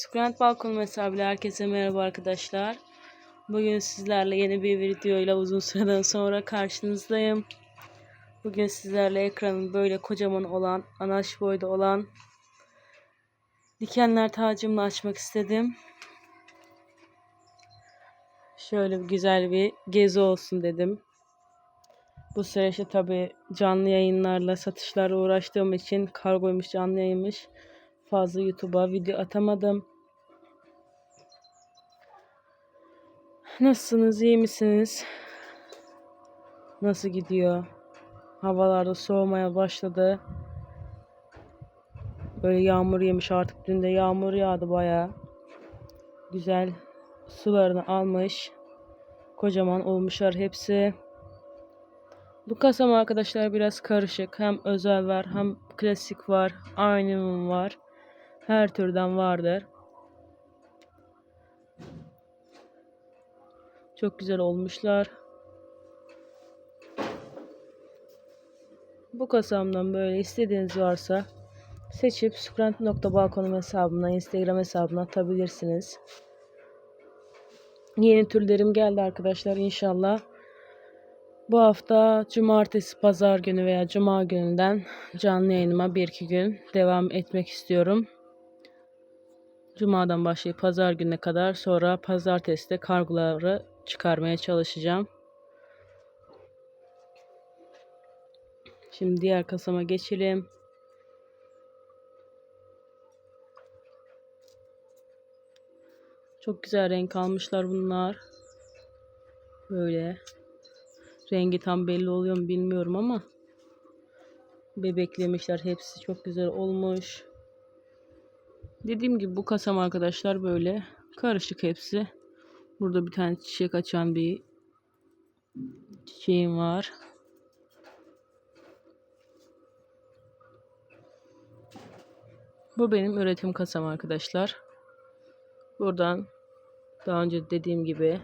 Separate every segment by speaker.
Speaker 1: Scrant Balkon hesabıyla herkese merhaba arkadaşlar. Bugün sizlerle yeni bir video ile uzun süreden sonra karşınızdayım. Bugün sizlerle ekranın böyle kocaman olan, anaç boyda olan dikenler tacımla açmak istedim. Şöyle bir güzel bir gezi olsun dedim. Bu süreçte tabi canlı yayınlarla satışlarla uğraştığım için kargoymuş canlı yayınmış fazla YouTube'a video atamadım. Nasılsınız? iyi misiniz? Nasıl gidiyor? Havalarda soğumaya başladı. Böyle yağmur yemiş artık. Dün de yağmur yağdı baya. Güzel sularını almış. Kocaman olmuşlar hepsi. Bu kasam arkadaşlar biraz karışık. Hem özel var hem klasik var. Aynı var. Her türden vardır. Çok güzel olmuşlar. Bu kasamdan böyle istediğiniz varsa seçip sukrant.balkonum hesabına, Instagram hesabına atabilirsiniz. Yeni türlerim geldi arkadaşlar inşallah. Bu hafta cumartesi, pazar günü veya cuma gününden canlı yayınıma bir iki gün devam etmek istiyorum. Cuma'dan başlayıp pazar gününe kadar sonra pazartesi de kargoları çıkarmaya çalışacağım. Şimdi diğer kasama geçelim. Çok güzel renk almışlar bunlar. Böyle. Rengi tam belli oluyor mu bilmiyorum ama bebeklemişler. Hepsi çok güzel olmuş. Dediğim gibi bu kasam arkadaşlar böyle karışık hepsi. Burada bir tane çiçek açan bir çiçeğim var. Bu benim üretim kasam arkadaşlar. Buradan daha önce dediğim gibi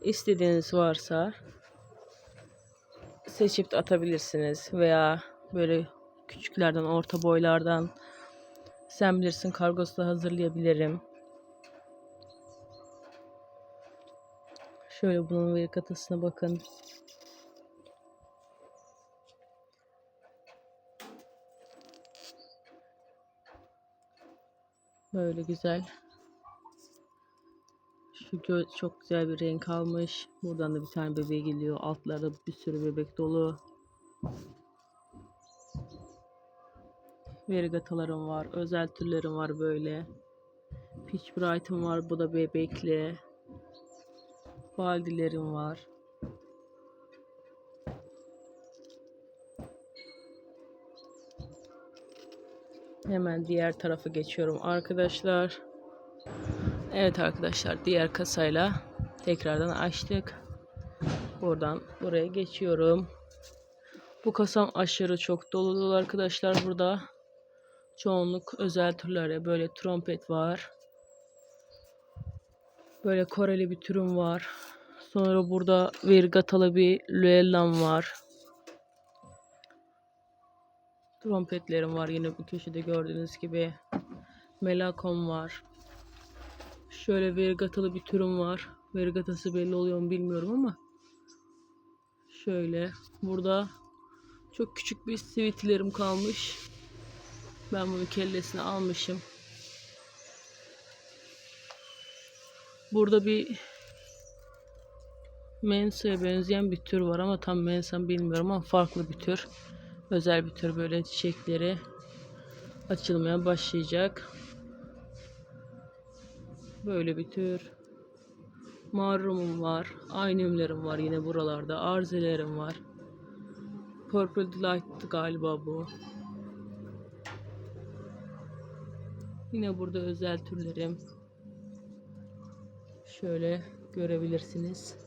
Speaker 1: istediğiniz varsa seçip atabilirsiniz veya böyle küçüklerden orta boylardan sen bilirsin kargosu da hazırlayabilirim. Şöyle bunun verikatasına bakın. Böyle güzel. Şu göz çok güzel bir renk almış. Buradan da bir tane bebeğe geliyor. Altlarda bir sürü bebek dolu. Verigatalarım var. Özel türlerim var böyle. Peach Bright'ım var. Bu da bebekli. Baldilerim var. Hemen diğer tarafa geçiyorum arkadaşlar. Evet arkadaşlar diğer kasayla tekrardan açtık. Buradan buraya geçiyorum. Bu kasam aşırı çok dolu arkadaşlar burada. Çoğunluk özel türlere böyle trompet var. Böyle Koreli bir türüm var. Sonra burada Virgatalı bir Luellam var. Trompetlerim var yine bu köşede gördüğünüz gibi. Melakom var. Şöyle Virgatalı bir türüm var. Virgatası belli oluyor mu bilmiyorum ama. Şöyle. Burada çok küçük bir sivitilerim kalmış. Ben bunu kellesini almışım. Burada bir Mensa'ya benzeyen bir tür var ama tam Mensa bilmiyorum ama farklı bir tür. Özel bir tür böyle çiçekleri açılmaya başlayacak. Böyle bir tür. Marrumum var. Aynümlerim var yine buralarda. Arzelerim var. Purple Delight galiba bu. Yine burada özel türlerim. Şöyle görebilirsiniz.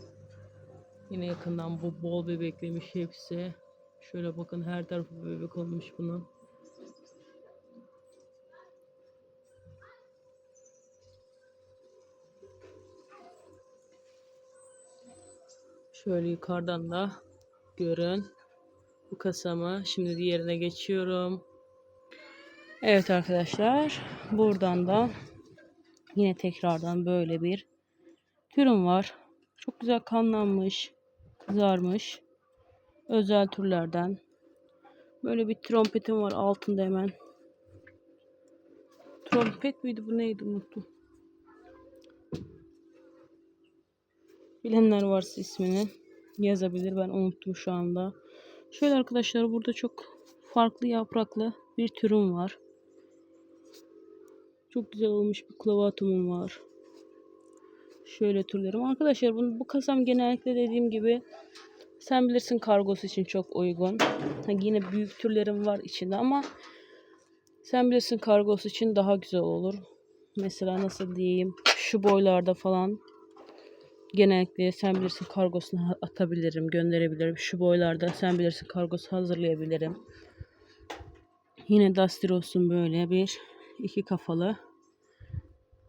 Speaker 1: Yine yakından bu bol bebeklemiş hepsi. Şöyle bakın her tarafı bebek olmuş bunun. Şöyle yukarıdan da görün. Bu kasamı. Şimdi diğerine geçiyorum. Evet arkadaşlar. Buradan da Yine tekrardan böyle bir türüm var. Çok güzel kanlanmış, kızarmış. Özel türlerden. Böyle bir trompetim var altında hemen. Trompet miydi bu neydi unuttum. Bilenler varsa ismini yazabilir. Ben unuttum şu anda. Şöyle arkadaşlar burada çok farklı yapraklı bir türüm var. Çok güzel olmuş bir klavatumum var. Şöyle türlerim. Arkadaşlar bunu, bu kasam genellikle dediğim gibi sen bilirsin kargosu için çok uygun. Ha, yine büyük türlerim var içinde ama sen bilirsin kargosu için daha güzel olur. Mesela nasıl diyeyim şu boylarda falan genellikle sen bilirsin kargosunu atabilirim, gönderebilirim. Şu boylarda sen bilirsin kargosu hazırlayabilirim. Yine Dastiros'un böyle bir iki kafalı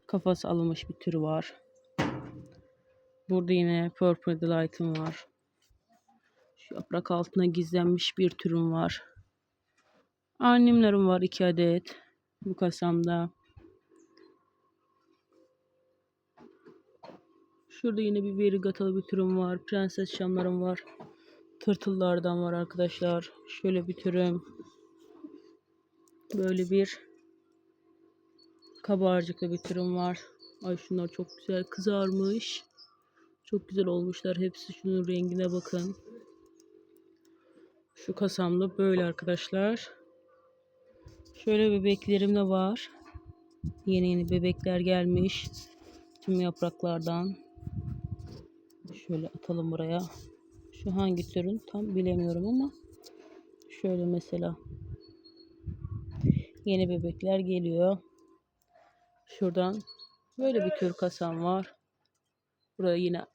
Speaker 1: kafası alınmış bir türü var. Burada yine Purple Delight'ım var. Şu yaprak altına gizlenmiş bir türüm var. Annemlerim var iki adet bu kasamda. Şurada yine bir verigatalı bir türüm var. Prenses şamlarım var. Tırtıllardan var arkadaşlar. Şöyle bir türüm. Böyle bir kabarcıklı bir türüm var. Ay şunlar çok güzel kızarmış. Çok güzel olmuşlar. Hepsi şunun rengine bakın. Şu kasamda böyle arkadaşlar. Şöyle bebeklerim de var. Yeni yeni bebekler gelmiş. Tüm yapraklardan. Şöyle atalım buraya. Şu hangi türün tam bilemiyorum ama şöyle mesela yeni bebekler geliyor. Şuradan böyle bir tür kasam var. Buraya yine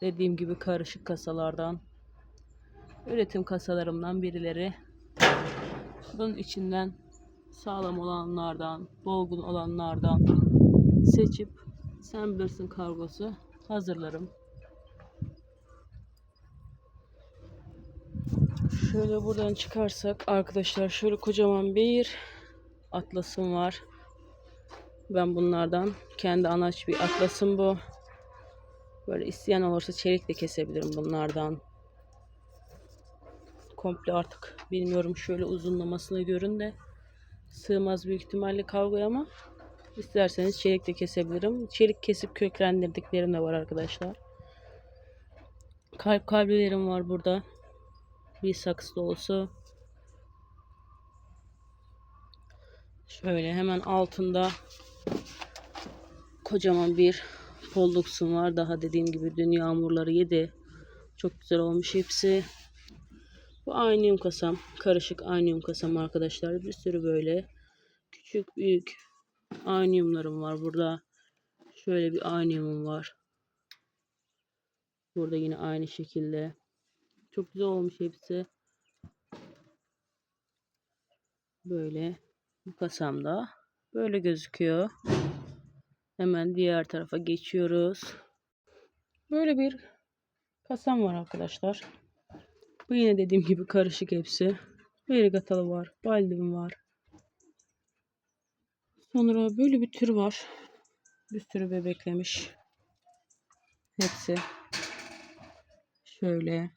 Speaker 1: dediğim gibi karışık kasalardan üretim kasalarımdan birileri. Bunun içinden sağlam olanlardan, dolgun olanlardan seçip sen bilirsin kargosu hazırlarım. Şöyle buradan çıkarsak arkadaşlar şöyle kocaman bir atlasım var. Ben bunlardan kendi anaç bir atlasım bu. Böyle isteyen olursa çelik de kesebilirim bunlardan. Komple artık bilmiyorum şöyle uzunlamasını görün de sığmaz büyük ihtimalle kavgaya ama isterseniz çelik de kesebilirim. Çelik kesip köklendirdiklerim de var arkadaşlar. Kalp kalbilerim var burada. Bir saksı dolusu. Şöyle hemen altında kocaman bir polluksum var. Daha dediğim gibi dün yağmurları yedi. Çok güzel olmuş hepsi. Bu aynıyum kasam. Karışık aynıyum kasam arkadaşlar. Bir sürü böyle küçük büyük aynıyumlarım var burada. Şöyle bir aynıyumum var. Burada yine aynı şekilde. Çok güzel olmuş hepsi. Böyle bu kasamda böyle gözüküyor. Hemen diğer tarafa geçiyoruz. Böyle bir kasam var arkadaşlar. Bu yine dediğim gibi karışık hepsi. Verigatalı var. Baldim var. Sonra böyle bir tür var. Bir sürü bebeklemiş. Hepsi. Şöyle.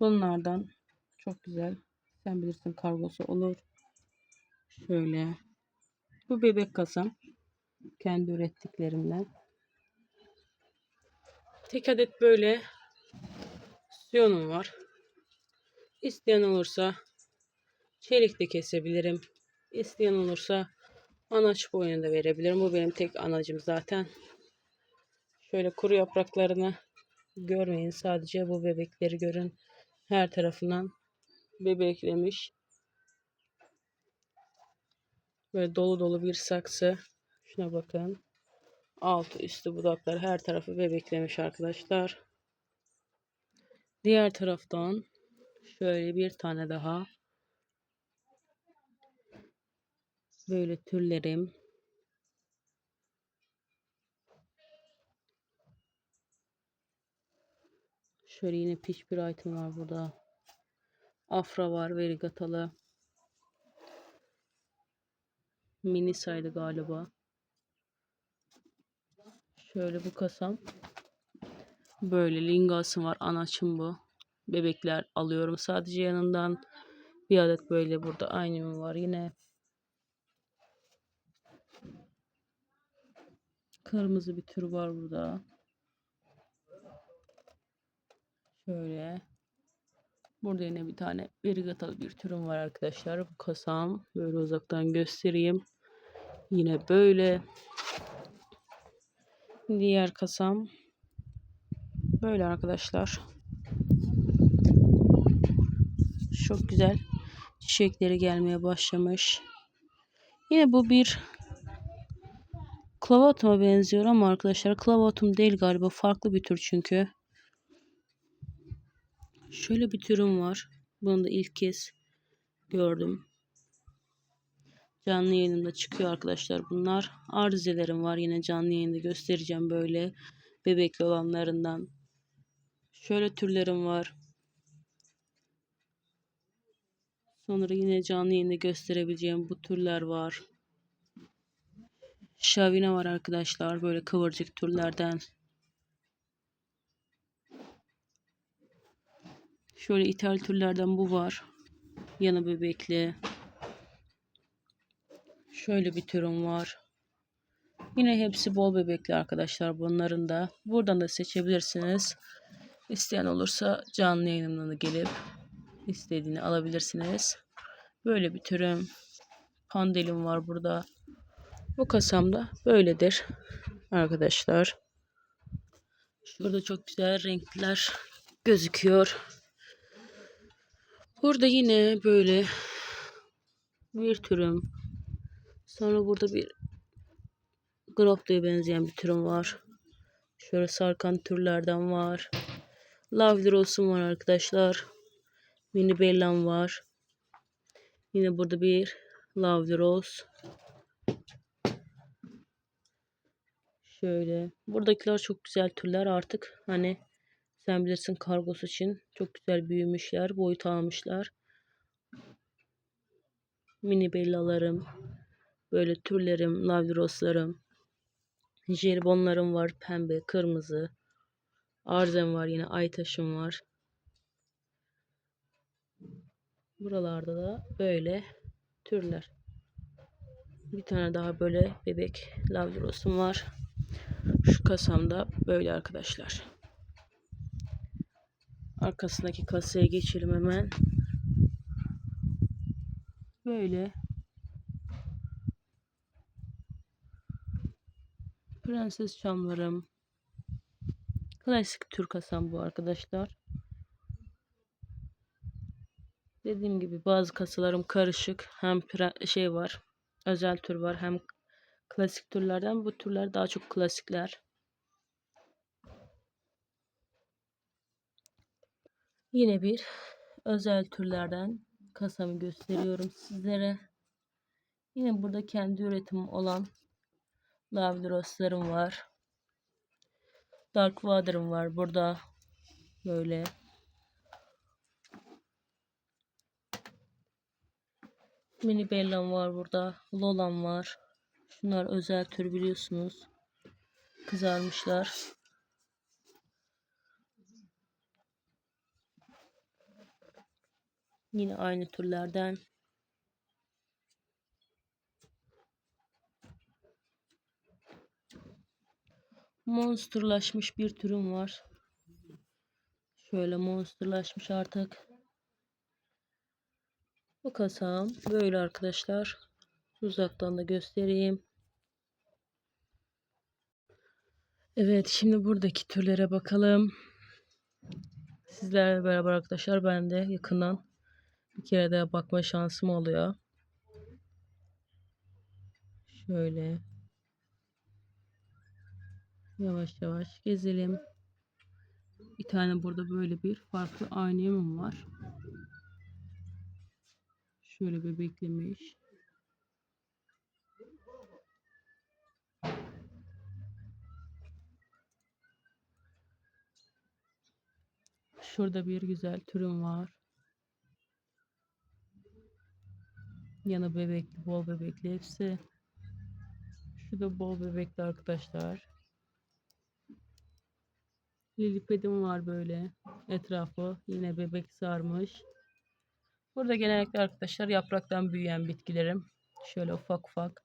Speaker 1: Bunlardan çok güzel. Sen bilirsin kargosu olur. Şöyle. Bu bebek kasam. Kendi ürettiklerimden. Tek adet böyle siyonum var. İsteyen olursa çelik de kesebilirim. İsteyen olursa anaç boyunu da verebilirim. Bu benim tek anacım zaten. Şöyle kuru yapraklarını görmeyin. Sadece bu bebekleri görün. Her tarafından bebeklemiş. Böyle dolu dolu bir saksı. Şuna bakın. Altı üstü budaklar her tarafı bebeklemiş arkadaşlar. Diğer taraftan şöyle bir tane daha. Böyle türlerim. Şöyle yine piş bir item var burada. Afra var verigatalı. Mini saydı galiba. Şöyle bu kasam. Böyle lingası var. Anaçım bu. Bebekler alıyorum sadece yanından. Bir adet böyle burada aynı var yine. Kırmızı bir tür var burada. Şöyle. Burada yine bir tane verigatalı bir türüm var arkadaşlar. Bu kasam. Böyle uzaktan göstereyim. Yine böyle. Diğer kasam. Böyle arkadaşlar. Çok güzel. Çiçekleri gelmeye başlamış. Yine bu bir Clavatum'a benziyor ama arkadaşlar Clavatum değil galiba. Farklı bir tür çünkü. Şöyle bir türüm var. Bunu da ilk kez gördüm. Canlı yayınımda çıkıyor arkadaşlar bunlar. Arzelerim var yine canlı yayında göstereceğim böyle bebekli olanlarından. Şöyle türlerim var. Sonra yine canlı yayında gösterebileceğim bu türler var. Şavine var arkadaşlar. Böyle kıvırcık türlerden. Şöyle ithal türlerden bu var. Yanı bebekli. Şöyle bir türüm var. Yine hepsi bol bebekli arkadaşlar bunların da. Buradan da seçebilirsiniz. İsteyen olursa canlı yayınımdan da gelip istediğini alabilirsiniz. Böyle bir türüm. Pandelim var burada. Bu kasamda böyledir arkadaşlar. Şurada çok güzel renkler gözüküyor. Burada yine böyle bir türüm. Sonra burada bir Gropta'ya benzeyen bir türüm var. Şöyle sarkan türlerden var. Lovely Rose'um var arkadaşlar. Mini Bellam var. Yine burada bir Lovely Rose. Şöyle. Buradakiler çok güzel türler artık. Hani sen bilirsin kargosu için. Çok güzel büyümüşler. Boyut almışlar. Mini bellalarım. Böyle türlerim. Lovely Rose'larım. Jelibonlarım var. Pembe, kırmızı. Arzem var yine. Aytaşım var. Buralarda da böyle türler. Bir tane daha böyle bebek lavdurosum var. Şu kasamda böyle arkadaşlar. Arkasındaki kasaya geçelim hemen. Böyle. Prenses çamlarım. Klasik tür kasam bu arkadaşlar. Dediğim gibi bazı kasalarım karışık. Hem şey var. Özel tür var. Hem klasik türlerden. Bu türler daha çok klasikler. Yine bir özel türlerden kasamı gösteriyorum sizlere. Yine burada kendi üretimim olan Lovely Rose'larım var. Dark Water'ım var burada. Böyle. Mini Bella'm var burada. Lola'm var. Şunlar özel tür biliyorsunuz. Kızarmışlar. Yine aynı türlerden. Monsterlaşmış bir türüm var. Şöyle monsterlaşmış artık. Bu kasam böyle arkadaşlar. Uzaktan da göstereyim. Evet şimdi buradaki türlere bakalım. Sizlerle beraber arkadaşlar ben de yakından bir kere daha bakma şansım oluyor. Şöyle yavaş yavaş gezelim. Bir tane burada böyle bir farklı aynamım var. Şöyle bir beklemiş. Şurada bir güzel türüm var. Yanı bebekli, bol bebekli hepsi. Şu da bol bebekli arkadaşlar. Lilipedim var böyle. Etrafı yine bebek sarmış. Burada genellikle arkadaşlar yapraktan büyüyen bitkilerim. Şöyle ufak ufak.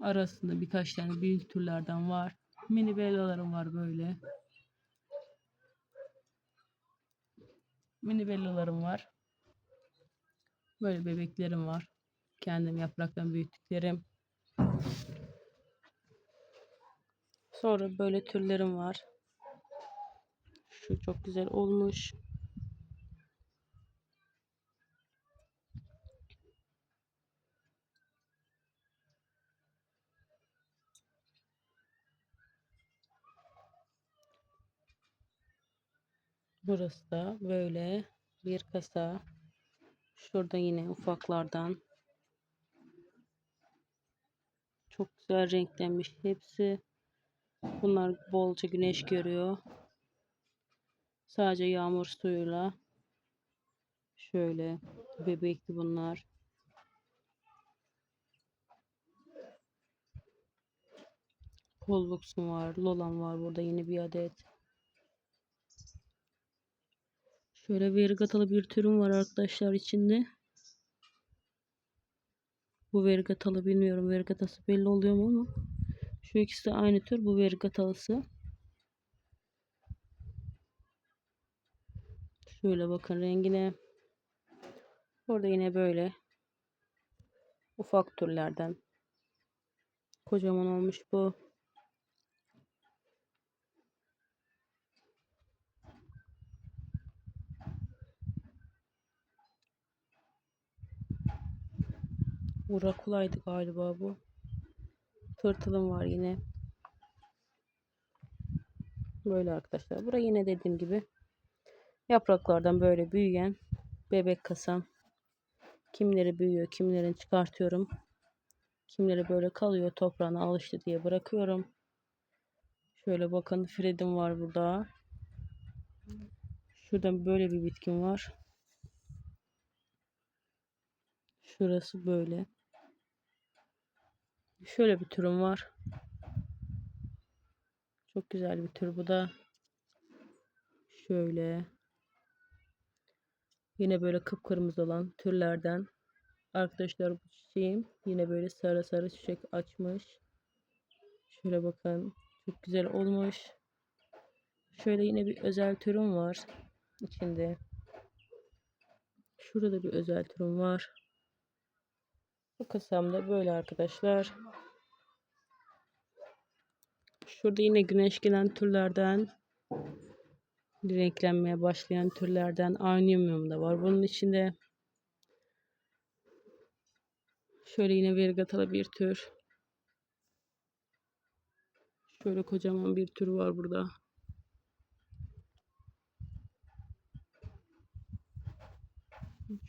Speaker 1: Arasında birkaç tane büyük türlerden var. Mini bellalarım var böyle. Mini bellalarım var. Böyle bebeklerim var. Kendim yapraktan büyüttüklerim. Sonra böyle türlerim var. Şu çok güzel olmuş. Burası da böyle bir kasa. Şurada yine ufaklardan. Çok güzel renklenmiş hepsi. Bunlar bolca güneş görüyor. Sadece yağmur suyuyla. Şöyle bebekli bunlar. Pollux'um var. Lolan var burada yine bir adet. Şöyle verigatalı bir türüm var arkadaşlar içinde. Bu verigatalı bilmiyorum. Verigatası belli oluyor mu ama. Şu ikisi aynı tür. Bu verigatalısı. Şöyle bakın rengine. Orada yine böyle ufak türlerden. Kocaman olmuş bu. Urakulaydı galiba bu. Tırtılım var yine. Böyle arkadaşlar. Buraya yine dediğim gibi yapraklardan böyle büyüyen bebek kasam. Kimleri büyüyor, kimlerini çıkartıyorum. Kimleri böyle kalıyor toprağına alıştı diye bırakıyorum. Şöyle bakın Fred'im var burada. Şuradan böyle bir bitkim var. Şurası böyle. Şöyle bir türüm var. Çok güzel bir tür bu da. Şöyle. Yine böyle kıpkırmızı olan türlerden. Arkadaşlar bu çiçeğim yine böyle sarı sarı çiçek açmış. Şöyle bakın. Çok güzel olmuş. Şöyle yine bir özel türüm var. içinde. Şurada bir özel türüm var. Bu kasamda böyle arkadaşlar. Şurada yine güneş gelen türlerden renklenmeye başlayan türlerden Arnium da var. Bunun içinde şöyle yine verigatalı bir tür. Şöyle kocaman bir tür var burada.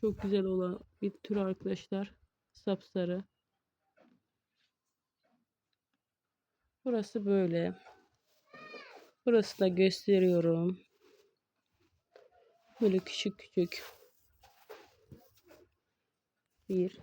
Speaker 1: Çok güzel olan bir tür arkadaşlar. Sapsarı. Burası böyle. Burası da gösteriyorum. Böyle küçük küçük. Bir,